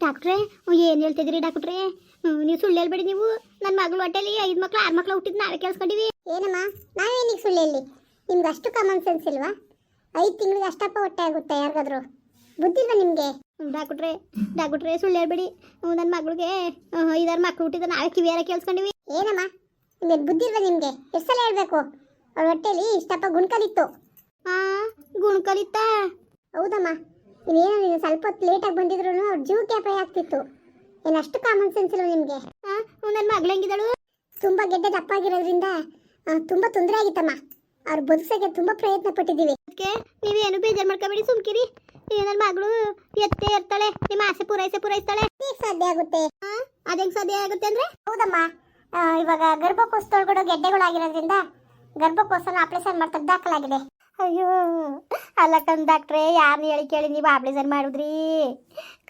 ಡಾಕ್ಟ್ರೇ ಏನು ಹೇಳ್ತಿದ್ದೀರಿ ಡಾಕ್ಟ್ರೇ? ನೀವು ಸುಳ್ಳು ಹೇಳ್ಬೇಡಿ ನೀವು. ನನ್ನ ಮಗಳು ಹೊಟ್ಟೆಲಿ ಐದು ಮಕ್ಳು ಆರು ಮಕ್ಳು ಹುಟ್ಟಿದ್ ನಾವೇ ಕೇಳಿಸ್ಕೊಂಡಿವಿ ಏನಮ್ಮ ನಾವೇನಿಗೆ ಸುಳ್ಳು ಹೇಳಿ? ನಿಮ್ಗೆ ಅಷ್ಟು ಕಾಮನ್ ಸೆನ್ಸ್ ಇಲ್ವಾ? ಐದು ತಿಂಗಳಿಗೆ ಅಷ್ಟಪ್ಪ ಹೊಟ್ಟೆ ಆಗುತ್ತೆ ಯಾರಿಗಾದ್ರು. ಬುದ್ಧಿಲ್ವಾ ನಿಮಗೆ? ಡಾಕ್ಟ್ರೇ ಡಾಕ್ಟ್ರೇ ಸುಳ್ಳು ಹೇಳ್ಬೇಡಿ. ನನ್ನ ಮಗಳಿಗೆ ಐದಾರು ಮಕ್ಳು ಹುಟ್ಟಿದ ನಾವೇ ಕಿವಿಯಾರ ಕೇಳಿಸ್ಕೊಂಡಿವಿ ಏನಮ್ಮ ನಿಮಗೆ ಬುದ್ಧಿಲ್ವಾ ನಿಮಗೆ? ಎಷ್ಟು ಸಲ ಹೇಳಬೇಕು? ಅವ್ರ ಹೊಟ್ಟೆಲಿ ಇಷ್ಟಪ್ಪ ಗುಣ್ಕಲಿತ್ತು. ಆ ಗುಣಕಲಿತ್ತ? ಹೌದಮ್ಮ. ನೀನೇನೋ ನೀನು ಸ್ವಲ್ಪ ಹೊತ್ತು ಲೇಟಾಗಿ ಬಂದಿದ್ರು ಅವ್ರ ಜೀವಕ್ಕೆ ಅಪಾಯ ಆಗ್ತಿತ್ತು. ಏನು ಅಷ್ಟು ಕಾಮನ್ ಸೆನ್ಸ್ ಇಲ್ಲ ನಿಮಗೆ? ನನ್ನ ಮಗಳು ಹೆಂಗಿದಳು ತುಂಬ ಗೆಡ್ಡೆ ದಪ್ಪಾಗಿರೋದ್ರಿಂದ ತುಂಬ ತೊಂದರೆ ಆಗಿತ್ತಮ್ಮ. ಅವ್ರು ಬದುಕ್ಸೋಕ್ಕೆ ತುಂಬ ಪ್ರಯತ್ನ ಪಟ್ಟಿದ್ದೀವಿ. ಅದಕ್ಕೆ ನೀವು ಏನು ಬೇಜಾರು ಮಾಡ್ಕೋಬೇಡಿ ಸುಮ್ಕಿರಿ. ನನ್ನ ಮಗಳು ಎತ್ತೆ ಇರ್ತಾಳೆ ನಿಮ್ಮ ಆಸೆ ಪೂರೈಸೆ ಪೂರೈಸ್ತಾಳೆ. ಸಾಧ್ಯ ಆಗುತ್ತೆ? ಅದೇಂಗೆ ಸಾಧ್ಯ ಆಗುತ್ತೆ ಅಂದ್ರೆ? ಹೌದಮ್ಮ. ಇವಾಗ ಗರ್ಭಕೋಶದೊಳಗಡೆ ಗೆಡ್ಡೆಗಳಾಗಿರೋದ್ರಿಂದ ಗರ್ಭಕೋಶನ ಆಪರೇಷನ್ ಮಾಡಿ ದಾಖಲಾಗಿದೆ. ಅಯ್ಯೋ ಅಲ್ಲ ಕಣ್ ಡಾಕ್ಟ್ರೆ ಯಾರನ್ನ ಹೇಳಿ ಕೇಳಿ ನೀವು ಆಪರೇಷನ್ ಮಾಡಿದ್ರಿ?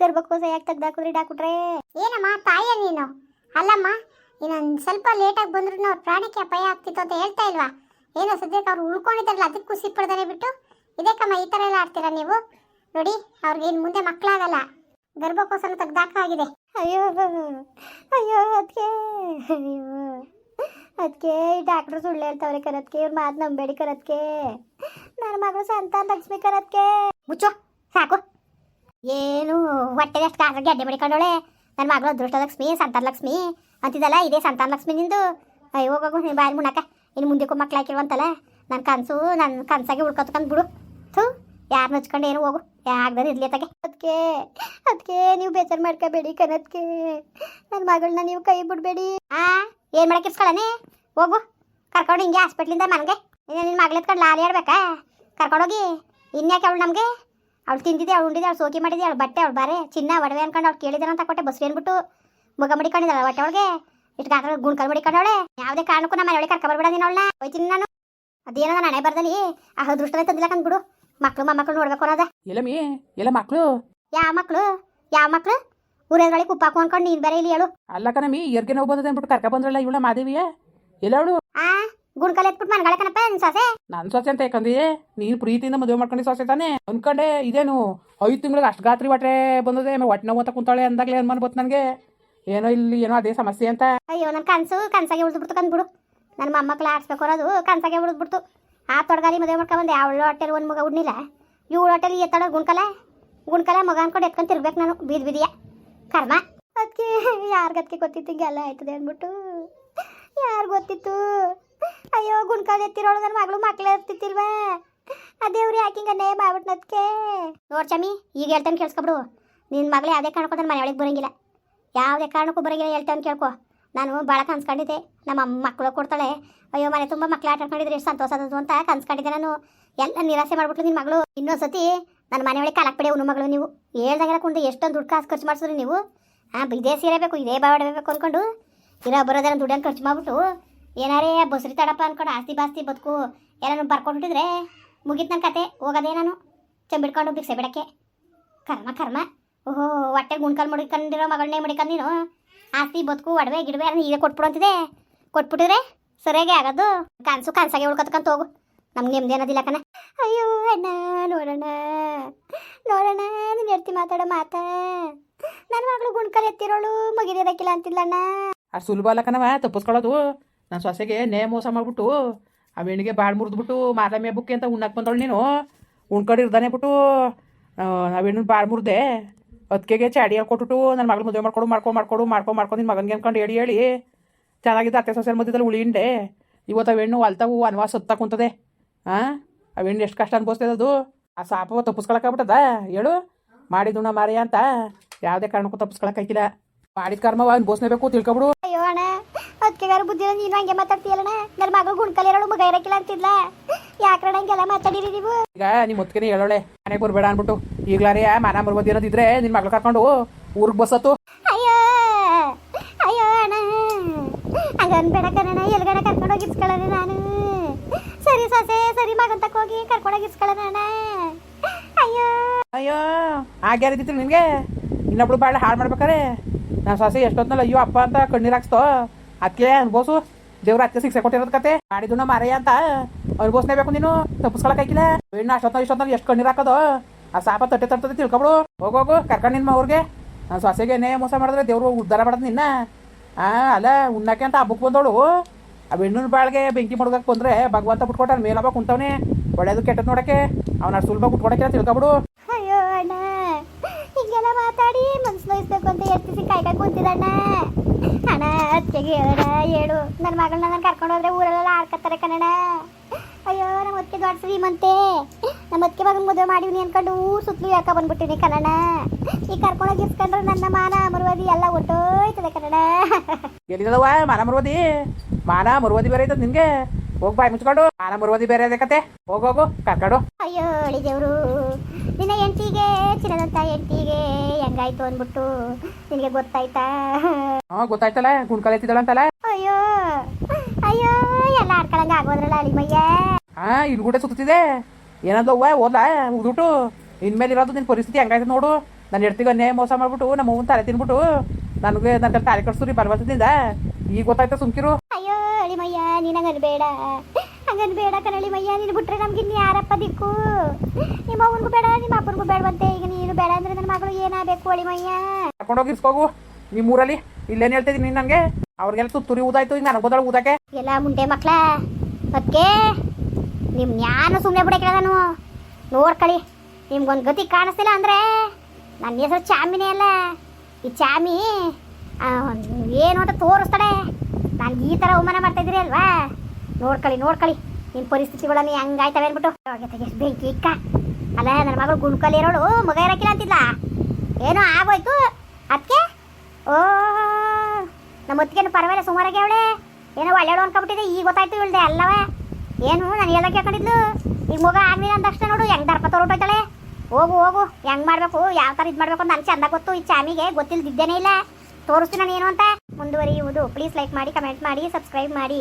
ಗರ್ಭಕೋಶ ಯಾಕೆ ತೆಗ್ದಾಕುದ್ರಿ ಡಾಕ್ಟ್ರೆ? ಏನಮ್ಮ ತಾಯಿಯ ನೀನು? ಅಲ್ಲಮ್ಮ ಇನ್ನೊಂದು ಸ್ವಲ್ಪ ಲೇಟಾಗಿ ಬಂದ್ರು ಅವ್ರ ಪ್ರಾಣಕ್ಕೆ ಅಪಾಯ ಆಗ್ತಿತ್ತು ಅಂತ ಹೇಳ್ತಾ ಇಲ್ವಾ? ಏನೋ ಸದ್ಯಕ್ಕೆ ಅವ್ರು ಉಳ್ಕೊಂಡಿದ್ದಾರಲ್ಲ ಅದಕ್ಕೆ ಖುಷಿ ಪಡ್ದಾರೆ ಬಿಟ್ಟು? ಇದಕ್ಕಮ್ಮ ಈ ಥರ ಎಲ್ಲ ಆಡ್ತೀರಾ ನೀವು? ನೋಡಿ ಅವ್ರಿಗೆ ಇನ್ನು ಮುಂದೆ ಮಕ್ಕಳಾಗಲ್ಲ ಗರ್ಭಕೋಶನ ತೆಗ್ದಾಕಾಗಿದೆ ಅಯ್ಯೋ ಅಯ್ಯೋ ಅದಕ್ಕೆ ಅಯ್ಯೋ. ಅದಕ್ಕೆ ಡಾಕ್ಟ್ರು ಸುಳ್ಳು ಹೇಳ್ತಾವ್ರೆ ಕರತ್ಕೆ, ಇವ್ರ ಮಾತು ನಂಬೇಡಿ ಕರತ್ಕೆ. ನನ್ನ ಮಗಳು ಸಂತಾನ ಲಕ್ಷ್ಮಿ ಕರತ್ಕೆ. ಮುಚ್ಚು, ಸಾಕು. ಏನು, ಹೊಟ್ಟೆಗೆ ಅಷ್ಟು ಕಾಸ ಗೆಡ್ಡೆ ಮಾಡಿಕೊಂಡೋಳೆ ನನ್ನ ಮಗಳು ಅದೃಷ್ಟ ಲಕ್ಷ್ಮಿ ಸಂತಾನ ಲಕ್ಷ್ಮಿ ಅಂತಿದ್ದಲ್ಲ, ಇದೇ ಸಂತಾನ ಲಕ್ಷ್ಮಿ ನಿಂದು. ಅಯ್ಯೋ, ಹೋಗು, ನೀನು ಬಾಯಿ ಮುಣಕ ಇನ್ನು ಮುಂದಕ್ಕೂ ಮಕ್ಳು ಹಾಕಿರುವಂತಲ್ಲ ನನ್ನ ಕನಸು ನನ್ನ ಕನಸಾಗೆ ಉಳ್ಕೊತ್ಕೊಂಡ್ ಬಿಡು. ಥೂ, ಯಾರು ನಚ್ಕೊಂಡು ಏನು ಹೋಗು. ಯಾಗ್ದಾರ ಇರ್ಲಿ ಅತ್ತಾಗೆ ಅದಕ್ಕೆ ಅದಕ್ಕೆ ನೀವು ಬೇಜಾರು ಮಾಡ್ಕೋಬೇಡಿ ಕನದ್ಕೆ ನನ್ನ ಮಗಳನ್ನ ನೀವು ಕೈ ಬಿಡಬೇಡಿ. ಆ? ಏನು ಮಾಡಕ್ಕೆ ಇಸ್ಕೊಳ್ಳನೆ ಹೋಗು. ಕರ್ಕೊಂಡು ಹಿಂಗೆ ಹಾಸ್ಪಿಟ್ಲಿಂದ ಮನೆಗೆ. ನಿನ್ನ ಮಗಳು ಎತ್ಕೊಂಡು ಲಾಲಿ ಆಡ್ಬೇಕಾ? ಕರ್ಕೊಂಡೋಗಿ ಇನ್ಯಾಕೆ ಅವಳು ನಮಗೆ? ಅವಳು ತಿಂದಿದ್ದೆ ಅವಳು ಉಂಡಿದೆ ಅವಳು ಸೋಕಿ ಮಾಡಿದೆ ಅವಳು ಬಟ್ಟೆ ಅವಳು ಬಾರೆ. ಚಿನ್ನ ಒಡವೆ ಅನ್ಕೊಂಡು ಅವ್ಳು ಕೇಳಿದಾರೆ ಅಂತ ಕೊಟ್ಟೆ ಬಸ್ರಿ ಅನ್ಬಿಟ್ಟು. ಮುಗ ಮಡಿಕೊಂಡಿದ್ದಾಳೆ ಹೊಟ್ಟೆ ಅವಳಿಗೆ ಇಷ್ಟು ಹಾಕಿ ಗುಣ್ಕಲ್ ಮಡಿಕೊಂಡವಳೆ. ಯಾವುದೇ ಕಾರಣಕ್ಕೂ ನಮ್ಮ ಮನೆಯೊಳಗೆ ಕರ್ಕ ಬರ್ಬೇಡ ನೀನು ಅವಳನ್ನ. ಹೋಯ್ತೀನಿ ನಾನು. ಅದೇನೋ ನಾನು ಹಣೆ ಬರ್ದಲ್ಲಿ ಆ ದೃಷ್ಟನೇ ತಂದಿಲ್ಲ ಬಿಡು. ಮಕ್ಳು ಮೊಮ್ಮಕ್ಳು ನೋಡ್ಬೇಕು ಅನ್ನೋದ ಎಲ್ಲ ಮಕ್ಕಳು ಯಾವ ಮಕ್ಳು? ಯಾವ ಮಕ್ಳು? ಊರೇದ್ರೊಳಗೆ ಉಪ್ಪ ಹಾಕೊಂಡ್ಕೊಂಡು ನೀನ್ ಬೇರೆ ಇಲ್ಲಿ ಹೇಳು. ಅಲ್ಲ ಕಣಮಿ ಎರ್ಗೆ ನೋವು ಬಂದದ ಅಂದ್ಬಿಟ್ಟು ಕರ್ಕ ಬಂದ್ರಲ್ಲ ಇವಳ ಮಾದೇವಿಯ? ಎಲ್ಲ ಅವಳು? ಆ ಗುಣ್ಕಲ್ ಎತ್ಬಿಟ್ಟು ಮನ್ಗಳ ಕಣಪ್ಪ ನಿನ್ ಸೊಸೆ. ನನ್ ಸೊಸೆ ಅಂತ ಯಾಕಂದಿ? ನೀನ್ ಪ್ರೀತಿಯಿಂದ ಮದುವೆ ಮಾಡ್ಕೊಂಡಿ ಸೊಸೆ ತಾನೆ? ಅನ್ಕೊಂಡೆ ಇದೇನು ಐದು ತಿಂಗಳಿಗೆ ಅಷ್ಟು ಗಾತ್ರಿ ಹೊಟ್ಟೆ ಬಂದದೆ ಆಮೇಲೆ ಹೊಟ್ಟೆ ನೋವು ಅಂತ ಕುಂತಾಳೆ ಅಂದಾಗಲೇ ಅನ್ಮಾನ ಬತ್ತು ನನಗೆ? ಏನೋ ಇಲ್ಲಿ ಏನೋ ಅದೇ ಸಮಸ್ಯೆ ಅಂತ. ಅಯ್ಯೋ ನನ್ನ ಕನಸು ಕನಸಾಗೆ ಉಳಿದ್ಬಿಡ್ತು ಕಂದ್ಬಿಡು. ನನ್ನ ಮೊಮ್ಮಕ್ಳು ಆಡ್ಸ್ಬೇಕು ಅನ್ನೋದು ಕನಸಾಗೆ ಉಳಿದ್ಬಿಡ್ತು. ಆ ತೊಡಗಾಲಿ ಮದುವೆ ಮಾಡ್ಕೊಂಬಂದೆ ಅವಳು ಹೊಟ್ಟೆಲಿ ಒಂದು ಮಗ ಉಡ್ನಿಲ್ಲ. ಇವಳು ಹೊಟ್ಟೆಲಿ ಎತ್ತಾಳ ಗುಣ್ಕಲ? ಗುಣ್ಕಲ ಮಗ ಅನ್ಕೊಂಡು ಎತ್ಕೊಂಡು ತಿರ್ಬೇಕು ನಾನು ಬೀದ್ ಬೀದಿಯ? ಕರ್ಮ. ಅದಕ್ಕೆ ಯಾರಿಗದಕ್ಕೆ ಗೊತ್ತಿತ್ತು ಹಿಂಗೆಲ್ಲ ಆಯ್ತದೆ ಅಂದ್ಬಿಟ್ಟು. ಯಾರು ಗೊತ್ತಿತ್ತು? ಅಯ್ಯೋ ಗುಣ್ಕಲ್ ಎತ್ತಿರೋಳು ನನ್ನ ಮಗಳು ಮಕ್ಳು ಎತ್ತಿತ್ತಿಲ್ವಾ ಅದೇವ್ರಿ ಯಾಕಿಂಗ ನೇ ಮಾಡ್ಬಿಟ್ನದ್ಕೆ ನೋಡ್ ಚಮಿ ಈಗ ಹೇಳ್ತಾನೆ ಕೇಳಿಸ್ಕೊಬಿಡು. ನಿನ್ನ ಮಗಳು ಯಾವುದೇ ಕಾರಣಕ್ಕೂ ನನ್ನ ಮನೆಯೊಳಗೆ ಬರೋಂಗಿಲ್ಲ. ಯಾವುದೇ ಕಾರಣಕ್ಕೂ ಬರೋಂಗಿಲ್ಲ ಹೇಳ್ತಾನೆ ಕೇಳ್ಕೊ. ನಾನು ಭಾಳ ಕನ್ಸ್ಕೊಂಡಿದ್ದೆ. ನಮ್ಮ ಮಕ್ಕಳು ಕೊಡ್ತಾಳೆ. ಅಯ್ಯೋ, ಮನೆ ತುಂಬ ಮಕ್ಳು ಆಟ ಆಡ್ಕೊಂಡಿದ್ರೆ ಎಷ್ಟು ಸಂತೋಷ ಅದು ಅಂತ ಕನ್ಸ್ಕೊಂಡಿದ್ದೆ ನಾನು. ಎಲ್ಲ ನಿರಾಸೆ ಮಾಡ್ಬಿಟ್ಲು ನಿನ್ನ ಮಗಳು. ಇನ್ನೊಂದು ನನ್ನ ಒಳಗೆ ಕಾಲಕ್ಕೆ ಬಿಡಿ ಮಗಳು ನೀವು. ಹೇಳ್ದಂಗೆಲ್ಲ ಕುಂಡು ಎಷ್ಟೊಂದು ದುಡ್ಡು ಕಾಸು ಖರ್ಚು ಮಾಡಿಸಿದ್ರಿ ನೀವು. ಹಾಂ ಇದೇ ಸೀರೆ ಇದೇ ಬಾವಡೆ ಬೇಕು ಅಂದ್ಕೊಂಡು ಇರೋ ಬರೋದನ್ನ ದುಡ್ಡನ್ನು ಖರ್ಚು ಮಾಡ್ಬಿಟ್ಟು ಏನಾರೇ ಬಸ್ರಿ ತಡಪ್ಪ ಅನ್ಕೊಂಡು ಆಸ್ತಿ ಬಾಸ್ತಿ ಬದುಕು ಎಲ್ಲಾನು ಬರ್ಕೊಂಡ್ಬಿಟ್ಟಿದ್ರೆ ಮುಗೀತು ನನ್ನ ಕತೆ, ಹೋಗೋದೇ ನಾನು. ಚಂಬಿಡ್ಕೊಂಡು ಬಿಕ್ಸೆ ಬಿಡಕ್ಕೆ. ಕರ್ಮ ಕರ್ಮ. ಓಹೋ, ಹೊಟ್ಟೆ ಗುಣ್ಕಲ್ ಮುಡ್ಕೊಂಡಿರೋ ಮಗಳನ್ನೇ ಮುಡಿಕೊಂಡು ನೀನು. ಆಸ್ತಿ ಬದುಕು, ಒಡವೆ, ಗಿಡವೆ ಈಗ ಕೊಟ್ಬಿಡು ಅಂತಿದೆ. ಕೊಟ್ಬಿಟ್ಟಿದ್ರೆ ಸರಿಯಾಗಿ ಆಗೋದು. ಕನಸು ಕನಸಾಗೆ ಉಳ್ಕೊತಕ್ಕಂತ ಹೋಗು ನಮ್ಗೆ ನೆಮ್ಮದಿ ಅನ್ನೋದಿಲ್ಲ ಕಣ. ಅಯ್ಯೋ, ಅಣ್ಣ ನೋಡೋಣ ನೋಡೋಣ ನೀನು ಹೇಳ್ತಿ ಮಾತಾಡೋ ಮಾತಾ. ನನ್ನ ಮಗಳು ಗುಣ್ಕಲ್ ಎತ್ತಿರೋಳು ಮುಗಿದಿರಕ್ಕಿಲ್ಲ ಅಂತಿಲ್ಲ ಅಣ್ಣ. ಅಷ್ಟು ಸುಲಭ ಅಲ್ಲ ಕಣವ ತಪ್ಪಿಸ್ಕೊಳ್ಳೋದು. ನನ್ನ ಸೊಸೆಗೆ ನೇ ಮೋಸ ಮಾಡ್ಬಿಟ್ಟು, ಆ ಹೆಣ್ಣಿಗೆ ಬಾಳ್ ಮುರಿದ್ಬಿಟ್ಟು ಮಾರಮ್ಮೆ ಬುಕ್ಕೆ ಅಂತ ಉಣ್ಣಕ್ಕೆ ಬಂದವಳು ನೀನು. ಉಣ್ಕೊಂಡು ಇರ್ದಾನೆ ಬಿಟ್ಟು, ಆ ಹೆಣ್ಣು ಬಾಳ್ ಮುರಿದೆ. ಅದಕ್ಕೆ ಚಾಡಿ ಹೇಳ್ಕೊಟ್ಬಿಟ್ಟು ನನ್ನ ಮಗಳು ಮದುವೆ ಮಾಡ್ಕೊಡು, ಮಾಡ್ಕೊ, ಮಾಡ್ಕೊಡು ಮಾಡ್ಕೊಂಡು ಮಾಡ್ಕೊಂಡು ನಿನ್ನ ಮಗನಿಗೆ ಅನ್ಕೊಂಡು ಹೇಳಿ ಹೇಳಿ. ಚೆನ್ನಾಗಿದ್ದ ಅತ್ತೆ ಸೊಸೆ ಮಧ್ಯದಲ್ಲಿ ಉಳಿಂಡೆ ಇವತ್ತು ಹೆಣ್ಣು ಅಲ್ತಾವು ಅನ್ವಾಸ ಸುತ್ತ ಕುಂತದೆ. ಹಾಂ ಆ ಹೆಣ್ಣು ಎಷ್ಟು ಕಷ್ಟ ಅದು ಆ ಸಾಪ ತಪ್ಪಿಸ್ಕೊಳಕ್ಕಾಗ್ಬಿಟ್ಟದ ಹೇಳು. ಮಾಡಿದ ನಾ ಮಾರಿಯ ಅಂತ. ಯಾವುದೇ ಕಾರಣಕ್ಕೂ ತಪ್ಪಿಸ್ಕೊಳಕ್ಕಾಗಿಲ್ಲ ಮಾಡಿದ ಕರ್ಮವ ಅನ್ಭವಿಸ್ಲೇಬೇಕು ತಿಳ್ಕೊಬಿಡು. ಅಯ್ಯೋ ಅಣ್ಣ ಅದಕ್ಕೆಗಾರು ಬುದ್ಧಿ ನೀನು ಹಂಗೆ ಮಾತಾಡ್ತೀಯಲ್ಲಣ್ಣ? ನನ್ನ ಮಗಳು ಗುಣ್ಕಲ್ ಇರೋಳು ಮಗ ಇರಕ್ಕಿಲ್ಲ ಅಂತಿದ್ಲ. ಯಾಕಣ್ಣ ಹಂಗೆಲ್ಲ ಮಾತಾಡಿರಿ ನೀವು? ಈಗ ನಿಮ್ಮ ಮುತ್ತಿಗೆ ಹೇಳೋಳೆ. ಮನೆಗೆ ಬರಬೇಡ ಅನ್ಬಿಟ್ಟು. ಈಗ್ಲಾರೇ ಮನ ಬರ್ಬೋದು ಇರೋದಿದ್ರೆ ನಿನ್ನ ಮಗಳು ಕರ್ಕೊಂಡು ಊರಿಗೆ ಬಸತ್ತು. ಅಯ್ಯೋ ಅಯ್ಯೋ ಅಣ್ಣ. ಹಂಗನ್ಬೇಡ ಕಣ ಎಲ್ಗಡ ಕರ್ಕೊಂಡೋಗಿ ಹೋಗಿಸ್ಕೊಳ್ಳೋದು ನಾನು. ಸರಿ, ಸೊಸೆ, ಸರಿ ಮಗನ್ ಹೋಗಿ ಕರ್ಕೊಂಡೋಗಿ ಇಸ್ಕೊಳ್ಳೋಣ ಅಯ್ಯೋ. ಅಯ್ಯೋ ಆಗ್ಯಾರಿದ್ದಿತ್ತು ನಿನಗೆ. ಇನ್ನೊಬ್ಳು ಬಾಳ ಹಾಳು ಮಾಡ್ಬೇಕಾರೆ ನಾನು ಸೊಸೆ ಎಷ್ಟೊತ್ತಲ್ಲ ಅಯ್ಯೋ, ಅಪ್ಪ ಅಂತ ಕಣ್ಣೀರು ಹಾಕ್ಸ್ತೋ ಅದಕ್ಕೆ ಅನ್ಬೋಸು ದೇವ್ರ ಅತ್ತೆ ಸಿಕ್ಸೆ ಕೊಟ್ಟಿರೋದ್ ಕತೆ. ಮಾಡಿದ್ದು ನಾ ಮಾರಯ್ಯ ಅಂತ. ಅನ್ಬೋಸ್ಲೇಬೇಕು ನೀನು. ತಪ್ಪಿಸ್ಕೊಳಕಾಗಿಲ್ಲ ಇನ್ನು ಅಷ್ಟೊತ್ತ ಇಷ್ಟೊತ್ತಲ್ಲಿ ಎಷ್ಟು ಕಣ್ಣೀರು ಹಾಕೋದು? ಆ ಸಾಪ ತಟ್ಟೆ ತಟ್ಟದ ತಿಳ್ಕೊಬಿಡು. ಹೋಗೋಗು ಕರ್ಕೊಂಡು ನಿನ್ನ ಅವ್ರಿಗೆ ನಾನು ಸೊಸೆಗೆ ನೇ ಮೋಸ ಮಾಡಿದ್ರೆ ದೇವ್ರು ಉದ್ಧಾರ ಮಾಡೋದು ನಿನ್ನ. ಅಲ್ಲ, ಉಣ್ಣಕ್ಕೆ ಅಂತ ಹಬ್ಬಕ್ಕೆ ಬಂದವಳು ಆ ಹೆಣ್ಣಿನ ಬಾಳ್ಗೆ ಬೆಂಕಿ ಮಾಡೋದಕ್ಕೆ ಬಂದ್ರೆ ಭಗವಂತ ಬಿಟ್ಕೊಟ್ಟ ಮೇಲಬ್ಬ ಕುಂತವನೆ. ಒಳ್ಳೇದು ಕೆಟ್ಟದ್ ನೋಡಕ್ಕೆ. ಅವನ ಅಷ್ಟು ಸುಲಭ ಬಿಟ್ಕೊಡಕ್ಕೆ ತಿಳ್ಕೊಬಿಡು. ಅಯ್ಯೋ ಅಣ್ಣ, ಹಿಂಗೆಲ್ಲ ಮಾತಾಡಿ ಮನ್ಸು ನೋಯಿಸ್ಬೇಕು ಅಂತ ಎತ್ತಿಸಿ ಕಾಯ್ಕಾಯ್ ಕುಂತಿದಣ್ಣ. ಅಣ್ಣ ಅತ್ತಿಗೆ ಹೇಳಣ್ಣ ಹೇಳು ನನ್ನ ಮಗಳನ್ನ ನಾನು ಕರ್ಕೊಂಡು ಹೋದ್ರೆ ಊರಲ್ಲೆಲ್ಲ ಆಡ್ಕತ್ತಾರೆ ಅಯ್ಯೋ ಮಂತೆ ಶ್ರೀಮಂತೆ. ನಮ್ಮ ಅದಕ್ಕೆ ಮಗನ ಮದುವೆ ಮಾಡಿವ್ನಿ ಅನ್ಕೊಂಡು ಊರು ಸುತ್ತಲೂ ಯಾಕ ಬಂದ್ಬಿಟ್ಟಿನಿ ಕನ್ನಡ? ಈ ಕರ್ಕೊಂಡೋಗಿ ಇಸ್ಕೊಂಡ್ರೆ ನನ್ನ ಮಾನ ಮರುವದಿ ಎಲ್ಲ ಒಟ್ಟೋಯ್ತದೆ ಕನ್ನಡ. ಎಲ್ಲಿದವ ಮಾನ ಮರುವದಿ? ಮಾನ ಮರುವದಿ ಬೇರೆ ಐತದ ನಿನ್ಗೆ? ಹೋಗ್ ಬಾಯ್ ಮುಚ್ಕೊಂಡು. ಮಾನ ಮರುವದಿ ಬೇರೆ ಅದೇ ಕತೆ. ಹೋಗೋಗು ಕರ್ಕೊಂಡು. ಅಯ್ಯೋ ದೇವ್ರು. ನಿನ್ನ ಎಂಟಿಗೆ ಚಿನ್ನದಂತ ಎಂಟಿಗೆ ಹೆಂಗಾಯ್ತು ಅಂದ್ಬಿಟ್ಟು ನಿನಗೆ ಗೊತ್ತಾಯ್ತಾ? ಹಾ ಗೊತ್ತಾಯ್ತಲ್ಲ ಗುಂಡ್ಕಲ್ ಎತ್ತಿದಳಂತಲ್ಲ ಅಯ್ಯೋ ಅಯ್ಯೋ ಎಲ್ಲ ಆಡ್ಕೊಳಂಗ ಆಗೋದ್ರಲ್ಲ ಅಳಿಮಯ್ಯ. ಹಾ ಇಲ್ಲಿ ಕೂಡ ಸುತ್ತಿದೆ ಏನಂದವ್ವ ಓದ್ಲಾ ಉದ್ಬಿಟ್ಟು ಇನ್ಮೇಲೆ ಇರೋದು ನಿನ್ನ ಪರಿಸ್ಥಿತಿ ಹೆಂಗಾಯ್ತು ನೋಡು. ನಾನು ಹೆಡ್ತಿಗೆ ನೇ ಮೋಸ ಮಾಡ್ಬಿಟ್ಟು ನಮ್ಮ ಅವ್ವನ ತಲೆ ತಿನ್ಬಿಟ್ಟು. ನನಗೆ ನನ್ನ ತಲೆ ಕಟ್ಸೂರಿ ಬರಬಾರ್ದಿಂದ ಈಗ ಗೊತ್ತಾಯ್ತಾ ಸುಮ್ಕಿರು? ಅಯ್ಯೋ ಅಳಿಮಯ್ಯ ನೀನ್ ಹಂಗನ್ ಬೇಡ ಹಂಗನ್ ಬೇಡ ಕಣಳಿಮಯ್ಯ ನೀನು ಬಿಟ್ರೆ ನಮ್ಗೆ ಇನ್ನು ಯಾರಪ್ಪ ದಿಕ್ಕು? ನಿಮ್ಮ ಅವನಿಗೂ ಬೇಡ ನಿಮ್ಮ ಅಪ್ಪನಿಗೂ ಬೇಡವಂತೆ. ಈಗ ನೀನು ಬೇಡ ಅಂದ್ರೆ ನನ್ನ ಮಗಳು ಏನಾಗಬೇಕು ಅಳಿಮಯ್ಯ? ಕರ್ಕೊಂಡೋಗಿ ಇಸ್ಕೋಗು ನಿಮ್ಮ ಊರಲ್ಲಿ. ಇಲ್ಲೇನು ಹೇಳ್ತಿದ್ದೀನಿ ನೀನು ನನಗೆ ಅವ್ರಿಗೆಲ್ಲ ತುತ್ತೂರಿ ಊದಾಯ್ತು ಈಗ ನನಗೆ ಗೊತ್ತಾಳ ಊದಕ್ಕೆ ಎಲ್ಲ ಮುಂಡೆ ಮಕ್ಳ ಅದಕ್ಕೆ ನಿಮ್ ಯಾರು ಸುಮ್ಮನೆ ಬಿಡಕ್ಕೆ ನಾನು ನೋಡ್ಕಳಿ ನಿಮ್ಗೊಂದು ಗತಿ ಕಾಣಿಸ್ತಿಲ್ಲ ಅಂದ್ರೆ ನನ್ನ ಹೆಸರು ಚಾಮಿನೇ ಅಲ್ಲ. ಈ ಚಾಮಿ ಏನು ಅಂತ ತೋರಿಸ್ತಾಳೆ. ನಾನು ಈ ಥರ ಅವಮಾನ ಮಾಡ್ತಾ ಇದ್ದೀರಿ ಅಲ್ವಾ? ನೋಡ್ಕಳಿ ನೋಡ್ಕಳಿ ನಿಮ್ಮ ಪರಿಸ್ಥಿತಿಗಳನ್ನು ಹೆಂಗಾಯ್ತವೆ ಅಂದ್ಬಿಟ್ಟು. ತೆಗೆ, ಬೆಂಕಿ ಇಕ್ಕ. ಅಲ್ಲ ನನ್ನ ಮಗಳು ಗುಂಡ್ಕಲ್ಲಿ ಇರೋಳು, ಮಗ ಇರೋಕ್ಕಿಲ್ಲ ಅಂತಿಲ್ಲ ಏನೋ ಆಗೋಯ್ತು. ಅದಕ್ಕೆ ಓ ನಮ್ಮ ಹೊತ್ತಿಗೆನು ಪರವಾಗಿಲ್ಲ ಸುಮಾರಾಗಿ ಅವಳೆ. ಏನೋ ಒಳ್ಳೆಯವಳು ಅನ್ಕೊಬಿಟ್ಟಿದೆ ಈಗ ಗೊತ್ತಾಯ್ತು ಇವಳ್ದೆ ಅಲ್ಲವ. ಏನು? ನಾನು ಎಲ್ಲ ಕೇಳ್ಕೊಂಡಿದ್ಲು. ಈಗ ಮಗ ಆಗ್ಲಿಲ್ಲ ಅಂದ ತಕ್ಷಣ ನೋಡು, ಹೆಂಗ್ ದರ್ಪ ತೊಗೊಟ್ಟೋಯ್ತಾಳೆ ಹೋಗು ಹೋಗು, ಹೆಂಗ್ ಮಾಡಬೇಕು, ಯಾವ ಥರ ಇದು ಮಾಡಬೇಕು ಅಂತ ನನ್ ಚಂದ ಗೊತ್ತು. ಈ ಚಾಮಿಗೆ ಗೊತ್ತಿಲ್ದಿದ್ದೇನೆ ಇಲ್ಲ. ತೋರಿಸ್ತೀನಿ ನಾನು ಏನು ಅಂತ. ಮುಂದುವರಿಯುವುದು. ಪ್ಲೀಸ್ ಲೈಕ್ ಮಾಡಿ ಕಮೆಂಟ್ ಮಾಡಿ ಸಬ್ಸ್ಕ್ರೈಬ್ ಮಾಡಿ.